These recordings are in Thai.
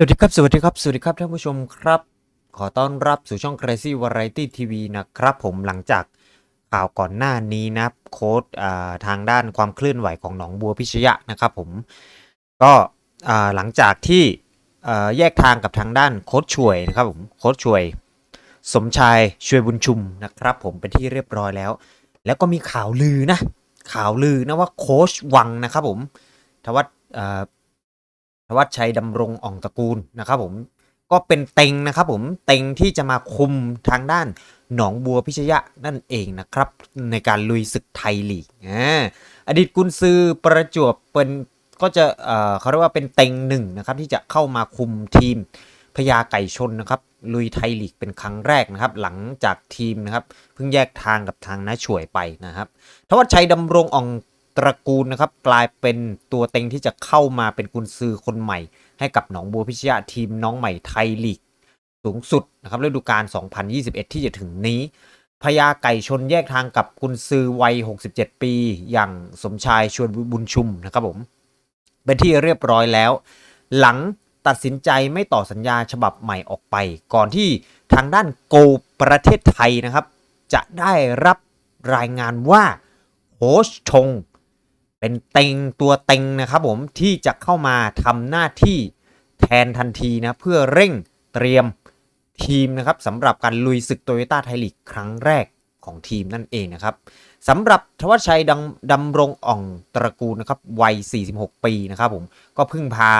สวัสดีครับ สวัสดีครับ สวัสดีครับท่านผู้ชมครับ ขอต้อนรับสู่ช่อง Crazy Variety TV นะครับ ผมหลังจากข่าวก่อนหน้านี้นะโค้ดทางด้านความเคลื่อนไหวของหนองบัวพิชยะนะครับผมก็หลังจากที่แยกทางกับทางด้านโค้ดช่วยนะครับผมโค้ดช่วย สมชายช่วยบุญชุมนะครับ ผมเป็นที่เรียบร้อยแล้ว แล้วก็มีข่าวลือนะข่าวลือนะว่าโค้ชวังนะครับผมทวัฒ ธวัชชัยดำรงอ่องตระกูลนะครับผมก็เป็นเต็งนะครับผมเต็งที่จะมาคุมทางด้านหนองบัวพิชยะนั่นเองนะครับในการลุยศึกไทยลีกออดีตกุนซือประจวบเป็นก็จะเเขาเรียกว่าเป็นเต็งหนึ่งนะครับที่จะเข้ามาคุมทีมพญาไก่ชนนะครับลุยไทยลีกเป็นครั้งแรกนะครับ หลังจากทีมนะครับเพิ่งแยกทางกับทางน้าช่วยไปนะครับทวัชชัยดำรงอ่อง ตระกูลนะครับกลายเป็นตัวเต็งที่จะเข้ามาเป็นกุนซือคนใหม่ ให้กับหนองบัวพิชยะทีมน้องใหม่ไทยลีกสูงสุดนะครับฤดูกาล 2021 ที่จะถึงนี้พญาไก่ชนแยกทางกับกุนซือวัย 67 ปี อย่างสมชายชวนบุญชุมนะครับผม เป็นที่เรียบร้อยแล้ว หลังตัดสินใจไม่ต่อสัญญาฉบับใหม่ออกไป ก่อนที่ทางด้านโกประเทศไทยนะครับ จะได้รับรายงานว่าโค้ชชง เป็นเต็งตัวเต็งนะครับผมที่จะเข้ามาทำหน้าที่แทนทันทีนะเพื่อเร่งเตรียมทีมนะครับสำหรับการลุยศึกโตโยต้าไทยลีกครั้งแรกของทีมนั่นเองนะครับสำหรับทวัชชัยดำดำรงอ่องตระกูลนะครับวัย 46 ปีนะครับผมก็เพิ่งพา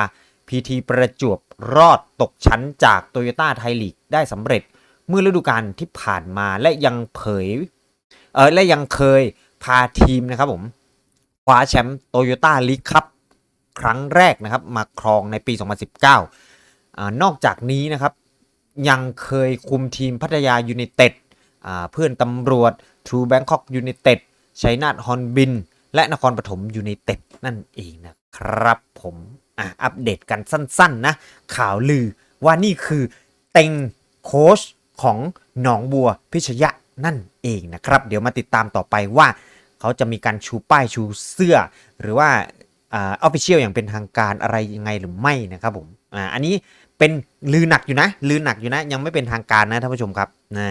พีทีประจวบรอดตกชั้นจากโตโยต้าไทยลีกได้สำเร็จเมื่อฤดูกาลที่ผ่านมาและยังเผยเออและยังเคยพาทีมนะครับผม ว้าแชมป์โตโยต้าลีกคัพครั้งแรกนะครับมาครองในปี 2019อนอกจากนี้นะครับยังเคยคุมทีมพัทยายูไนเต็ดเพื่อนตำรวจทรูแบงคอกยูไนเต็ดชัยนาทฮอนบิน และนครปฐมยูไนเต็ดนั่นเองนะครับผมอะอัปเดตกันสั้นๆนะข่าวลือว่านี่คือเต็งโค้ชของหนองบัวพิชยะนั่นเองนะครับ เดี๋ยวมาติดตามต่อไปว่า เขาจะมีการชูป้ายชูเสื้อ หรือว่าอ่าออฟฟิเชียลอย่างเป็นทางการอะไรยังไงหรือไม่นะครับผมอ่าอันนี้เป็นลือหนักอยู่นะลือหนักอยู่นะ ยังไม่เป็นทางการนะท่านผู้ชมครับนะ